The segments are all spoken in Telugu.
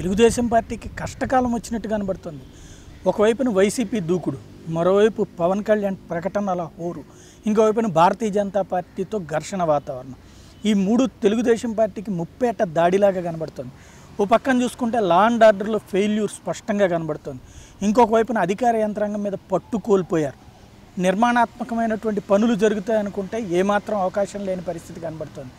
తెలుగుదేశం పార్టీకి కష్టకాలం వచ్చినట్టు కనబడుతుంది. ఒకవైపున వైసీపీ దూకుడు మరోవైపు పవన్ కళ్యాణ్ ప్రకటనల హోరు ఇంకోవైపున భారతీయ జనతా పార్టీతో ఘర్షణ వాతావరణం. ఈ మూడు తెలుగుదేశం పార్టీకి ముప్పేట దాడిలాగా కనబడుతుంది. ఓ పక్కన చూసుకుంటే లా అండ్ ఆర్డర్లో ఫెయిల్యూర్ స్పష్టంగా కనబడుతుంది. ఇంకొక వైపున అధికార యంత్రాంగం మీద పట్టు కోల్పోయారు. నిర్మాణాత్మకమైనటువంటి పనులు జరుగుతాయి అనుకుంటే ఏమాత్రం అవకాశం లేని పరిస్థితి కనబడుతుంది.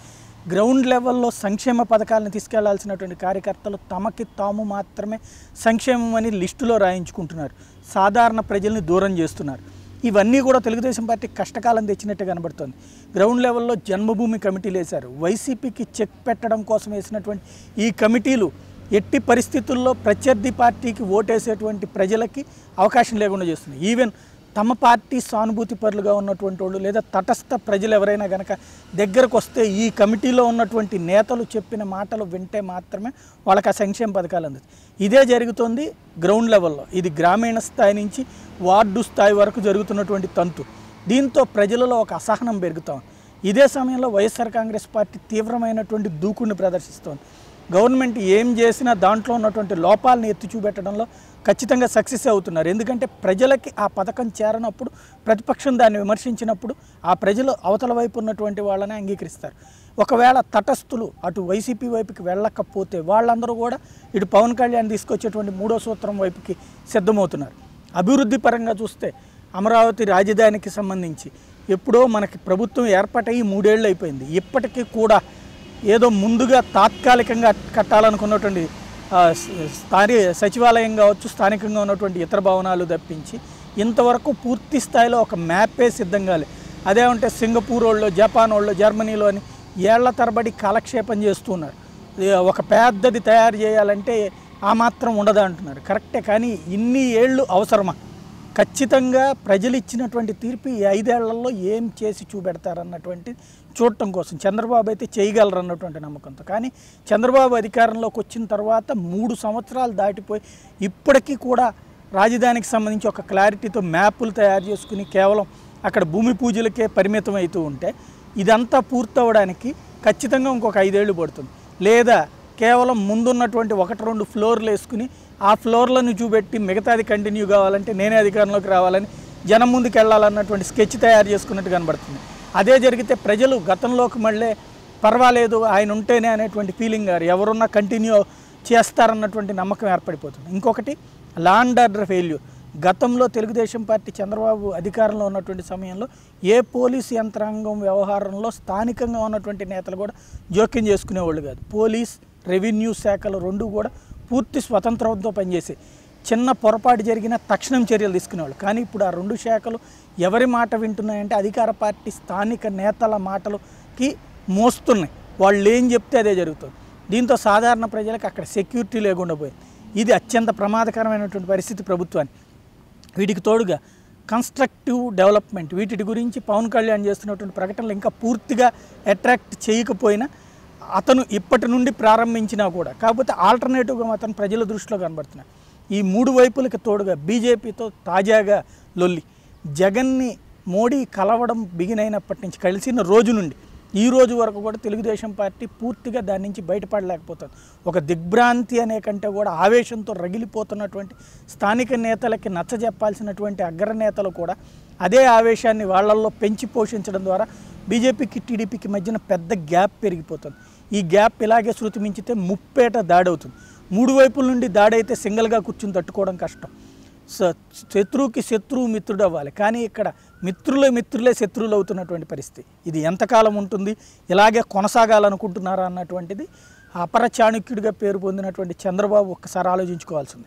గ్రౌండ్ లెవెల్లో సంక్షేమ పథకాలను తీసుకెళ్ళాల్సినటువంటి కార్యకర్తలు తమకి తాము మాత్రమే సంక్షేమం అని లిస్టులో రాయించుకుంటున్నారు. సాధారణ ప్రజల్ని దూరం చేస్తున్నారు. ఇవన్నీ కూడా తెలుగుదేశం పార్టీ కష్టకాలం తెచ్చినట్టు కనబడుతుంది. గ్రౌండ్ లెవెల్లో జన్మభూమి కమిటీలు వేశారు. వైసీపీకి చెక్ పెట్టడం కోసం వేసినటువంటి ఈ కమిటీలు ఎట్టి పరిస్థితుల్లో ప్రత్యర్థి పార్టీకి ఓటేసేటువంటి ప్రజలకి అవకాశం లేకుండా చేస్తుంది ఈవెన్ తమ పార్టీ సానుభూతి పరులుగా ఉన్నటువంటి వాళ్ళు లేదా తటస్థ ప్రజలు ఎవరైనా కనుక దగ్గరకు వస్తే ఈ కమిటీలో ఉన్నటువంటి నేతలు చెప్పిన మాటలు వింటే మాత్రమే వాళ్ళకి ఆ సంక్షేమ పథకాలు అందుతాయి. ఇదే జరుగుతుంది గ్రౌండ్ లెవెల్లో. ఇది గ్రామీణ స్థాయి నుంచి వార్డు స్థాయి వరకు జరుగుతున్నటువంటి తంతు. దీంతో ప్రజలలో ఒక అసహనం పెరుగుతాం ఇదే సమయంలో వైఎస్ఆర్ కాంగ్రెస్ పార్టీ తీవ్రమైనటువంటి దూకుడిని ప్రదర్శిస్తోంది. గవర్నమెంట్ ఏం చేసినా దాంట్లో ఉన్నటువంటి లోపాలను ఎత్తి చూపెట్టడంలో ఖచ్చితంగా సక్సెస్ అవుతున్నారు. ఎందుకంటే ప్రజలకి ఆ పథకం చేరనప్పుడు ప్రతిపక్షం దాన్ని విమర్శించినప్పుడు ఆ ప్రజలు అవతల వైపు ఉన్నటువంటి వాళ్ళని అంగీకరిస్తారు. ఒకవేళ తటస్థులు అటు వైసీపీ వైపుకి వెళ్ళకపోతే వాళ్ళందరూ కూడా ఇటు పవన్ కళ్యాణ్ తీసుకొచ్చేటువంటి మూడో సూత్రం వైపుకి సిద్ధమవుతున్నారు. అభివృద్ధి పరంగా చూస్తే అమరావతి రాజధానికి సంబంధించి ఎప్పుడో మనకి ప్రభుత్వం ఏర్పాటయ్యి మూడేళ్ళు అయిపోయింది. ఇప్పటికీ కూడా ఏదో ముందుగా తాత్కాలికంగా కట్టాలనుకున్నటువంటి స్థాని స్థానిక సచివాలయం కావచ్చు స్థానికంగా ఉన్నటువంటి ఇతర భవనాలు తప్పించి ఇంతవరకు పూర్తి స్థాయిలో ఒక మ్యాపే సిద్ధం కాలే అదే ఉంటే సింగపూర్ వాళ్ళు జపాన్ వాళ్ళు జర్మనీలో అని ఏళ్ళ తరబడి కాలక్షేపం చేస్తున్నారు. ఒక పెద్దది తయారు చేయాలంటే ఆ మాత్రం ఉండదా అంటున్నారు. కరెక్టే కానీ ఇన్ని ఏళ్ళు అవసరమా? ఖచ్చితంగా ప్రజలు ఇచ్చినటువంటి తీర్పు ఈ ఐదేళ్ళలో ఏం చేసి చూపెడతారన్నటువంటి చూడటం కోసం. చంద్రబాబు అయితే చేయగలరు అన్నటువంటి నమ్మకంతో. కానీ చంద్రబాబు అధికారంలోకి వచ్చిన తర్వాత మూడు సంవత్సరాలు దాటిపోయి ఇప్పటికీ కూడా రాజధానికి సంబంధించి ఒక క్లారిటీతో మ్యాపులు తయారు చేసుకుని కేవలం అక్కడ భూమి పూజలకే పరిమితం అవుతూ ఉంటే ఇదంతా పూర్తవడానికి ఖచ్చితంగా ఇంకొక ఐదేళ్ళు పడుతుంది. లేదా కేవలం ముందున్నటువంటి ఒకటి రెండు ఫ్లోర్లు వేసుకుని ఆ ఫ్లోర్లను చూపెట్టి మిగతాది కంటిన్యూ కావాలంటే నేనే అధికారంలోకి రావాలని జనం ముందుకు వెళ్ళాలన్నటువంటి స్కెచ్ తయారు చేసుకున్నట్టు కనబడుతుంది. అదే జరిగితే ప్రజలు గతంలోకి మళ్ళీ పర్వాలేదు ఆయన ఉంటేనే అనేటువంటి ఫీలింగ్ గారు. ఎవరున్నా కంటిన్యూ చేస్తారన్నటువంటి నమ్మకం ఏర్పడిపోతుంది. ఇంకొకటి లాండ్ ఆర్డర్ ఫెయిల్యూర్ గతంలో తెలుగుదేశం పార్టీ చంద్రబాబు అధికారంలో ఉన్నటువంటి సమయంలో ఏ పోలీస్ యంత్రాంగం వ్యవహారంలో స్థానికంగా ఉన్నటువంటి నేతలు కూడా జోక్యం చేసుకునేవాళ్ళు కాదు. పోలీస్ రెవెన్యూ శాఖలు రెండు కూడా పూర్తి స్వతంత్రంతో పనిచేసే చిన్న పొరపాటు జరిగిన తక్షణం చర్యలు తీసుకునేవాళ్ళు. కానీ ఇప్పుడు ఆ రెండు శాఖలు ఎవరి మాట వింటున్నాయంటే అధికార పార్టీ స్థానిక నేతల మాటలకి మోస్తున్నాయి. వాళ్ళు ఏం చెప్తే అదే జరుగుతుంది. దీంతో సాధారణ ప్రజలకు అక్కడ సెక్యూరిటీ లేకుండా పోయింది. ఇది అత్యంత ప్రమాదకరమైనటువంటి పరిస్థితి ప్రభుత్వాన్ని వీటికి తోడుగా కన్స్ట్రక్టివ్ డెవలప్మెంట్ వీటి గురించి పవన్ కళ్యాణ్ చేస్తున్నటువంటి ప్రకటనలు ఇంకా పూర్తిగా అట్రాక్ట్ చేయకపోయినా అతను ఇప్పటి నుండి ప్రారంభించినా కూడా కాకపోతే ఆల్టర్నేటివ్గా మాత్రం ప్రజల దృష్టిలో కనబడుతున్నాయి ఈ మూడు వైపులకి తోడుగా బీజేపీతో తాజాగా లొల్లి. జగన్ని మోడీ కలవడం బిగినైనప్పటి నుంచి కలిసిన రోజు నుండి ఈ రోజు వరకు కూడా తెలుగుదేశం పార్టీ పూర్తిగా దాని నుంచి బయటపడలేకపోతుంది. ఒక దిగ్భ్రాంతి అనే కంటే కూడా ఆవేశంతో రగిలిపోతున్నటువంటి స్థానిక నేతలకి నచ్చజెప్పాల్సినటువంటి అగ్రనేతలు కూడా అదే ఆవేశాన్ని వాళ్ళల్లో పెంచి పోషించడం ద్వారా బీజేపీకి టీడీపీకి మధ్యన పెద్ద గ్యాప్ పెరిగిపోతుంది. ఈ గ్యాప్ ఇలాగే శృతి మించితే ముప్పేట దాడవుతుంది. మూడు వైపుల నుండి దాడైతే సింగిల్గా కూర్చుని తట్టుకోవడం కష్టం. స- శత్రువుకి శత్రువు మిత్రుడు అవ్వాలి కానీ ఇక్కడ మిత్రులే మిత్రులే శత్రువులు అవుతున్నటువంటి పరిస్థితి. ఇది ఎంతకాలం ఉంటుంది? ఇలాగే కొనసాగాలనుకుంటున్నారా అన్నటువంటిది అపర చాణుక్యుడిగా పేరు పొందినటువంటి చంద్రబాబు ఒక్కసారి ఆలోచించుకోవాల్సింది.